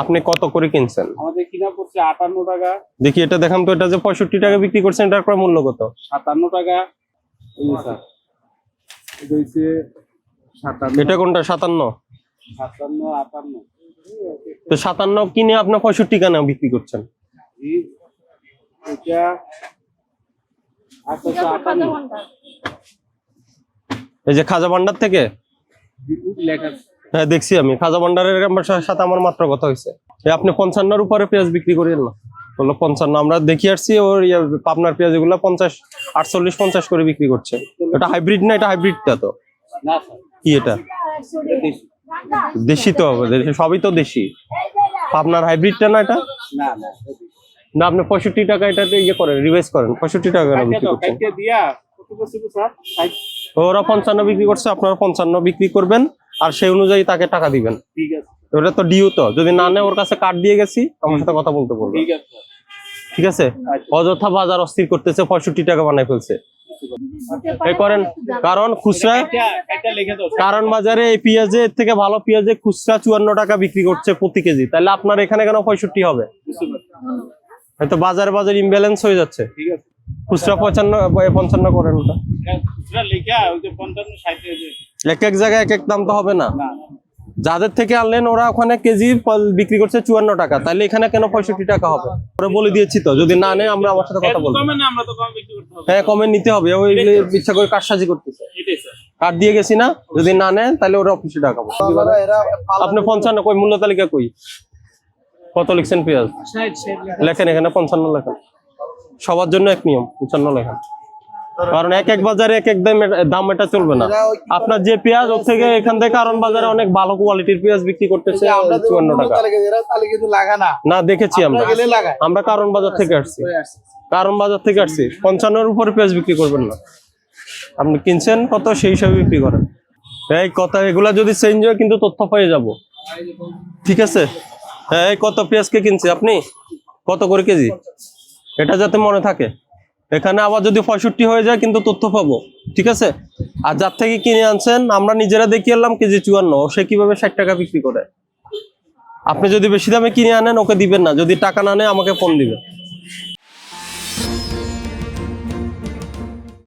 আপনি কত করে কিনছেন? আমাদের কিনা পড়ছে আটান্ন টাকা। দেখি এটা দেখাম তো এটা যে পঁয়ষট্টি টাকা বিক্রি করছেন এটার প্রায় মূল্য কত? সাতান্ন টাকা। এই যে স্যার এটা কোনটা সাতান্ন? সাতান্ন আটান্ন। তো সাতান্ন কিনে আপনার পঁয়ষট্টি কেন বিক্রি করছেন? এই এটা এই যে খাজা ভান্ডার থেকে? লেখা হ্যাঁ দেখছি আমি। খাজা ভান্ডারের সাথে আমার মাত্র কথা হয়েছে। আপনি পঞ্চান্নর উপরে পেঁয়াজ বিক্রি করেন না। বলল পঞ্চান্ন। আমরা দেখি আসছি ওর ইয়ে পাবনার পেঁয়াজ এগুলো পঞ্চাশ আটচল্লিশ পঞ্চাশ করে বিক্রি করছে। এটা হাইব্রিড না এটা হাইব্রিডটা তো? কি এটা? দেশি। তো হবে সবই তো দেশি। পাবনার হাইব্রিডটা না এটা? না না এটা না আপনি পঁয়ষট্টি টাকা এটা ইয়ে করেন রিভাইজ করেন। পঁয়ষট্টি টাকা বিক্রি করছেন। ওরা পঞ্চান্ন বিক্রি করছে আপনারা পঞ্চান্ন বিক্রি করবেন। আর সেই অনুযায়ী তাকে টাকা দিবেন। ঠিক আছে। ওটা তো ডিউ তো। যদি না নেয় ওর কাছে কার্ড দিয়ে গেছি আমার সাথে কথা বলতে বলব। ঠিক আছে। ঠিক আছে? আচ্ছা। অযথা বাজার অস্থির করতেছে পঁয়ষট্টি টাকা বানাই ফেলছে। এই করেন কারণ খুচরা। কারণ বাজারে এই পেঁয়াজে এর থেকে ভালো পেঁয়াজে খুচরা চুয়ান্ন টাকা বিক্রি করছে প্রতি কেজি। তাহলে আপনার এখানে কেন পঁয়ষট্টি হবে? হয়তো বাজারে বাজার ইমব্যালেন্স হয়ে যাচ্ছে। খুচরা পঁচান্ন পঞ্চান্ন করেন ওটা। এক এক জায়গায় এক এক দাম তো হবে না। যাদের থেকে আনলেন ওরা ওখানে কেজি ফল বিক্রি করছে চুয়ান্ন টাকা। তাহলে এখানে কেন পঁয়ষট্টি টাকা হবে? ওরা বলে দিয়েছি তো যদি না নেয় আমরা আমার সাথে কথা বলব। কমে না আমরা তো কম বিক্রি করতে হবে। হ্যাঁ কমে নিতে হবে। ওই ইচ্ছা করে কারসাজি করতেছে। এটাই কার্ড দিয়ে গেছি না যদি না নেন তাহলে ওরা অফিসে টাকাবো আপনি পঞ্চান্ন কই মূল্য তালিকা কই? কত লিখছেন পেঁয়াজ? লেখেন এখানে পঞ্চান্ন লেখেন। সবার জন্য এক নিয়ম পঞ্চান্ন লেখেন। কারণ এক এক বাজারে এক এক দাম দাম এটা চলবে না। আপনার যে পেঁয়াজ ওর থেকে এখান থেকে কারণ বাজারে অনেক ভালো কোয়ালিটির পেঁয়াজ বিক্রি করতেছে চুয়ান্ন টাকা। না। দেখেছি আমরা। আমরা কারণ বাজার থেকে আসছি। কারণ বাজার থেকে আসছি। পঞ্চান্নর উপরে পেঁয়াজ বিক্রি করবেন না। আপনি কিনছেন কত সেই হিসাবে বিক্রি করেন। এই কথা এগুলা যদি চেঞ্জ হয় কিন্তু তথ্য পেয়ে যাব। ঠিক আছে? হ্যাঁ এই কত পেঁয়াজকে কিনছে আপনি? কত করে কেজি? এটা যাতে মনে থাকে। এখানে আবার যদি পঁয়ষট্টি হয়ে যায় কিন্তু তথ্য পাবো, ঠিক আছে? আর যার থেকে কিনে আনছেন, আমরা নিজেরা দেখিয়ে এলাম কেজি চুয়ান্ন সে কীভাবে ষাট টাকা বিক্রি করে? আপনি যদি বেশি দামে কিনে আনেন, ওকে দিবেন না। যদি টাকা না নেয়, আমাকে ফোন দিবেন।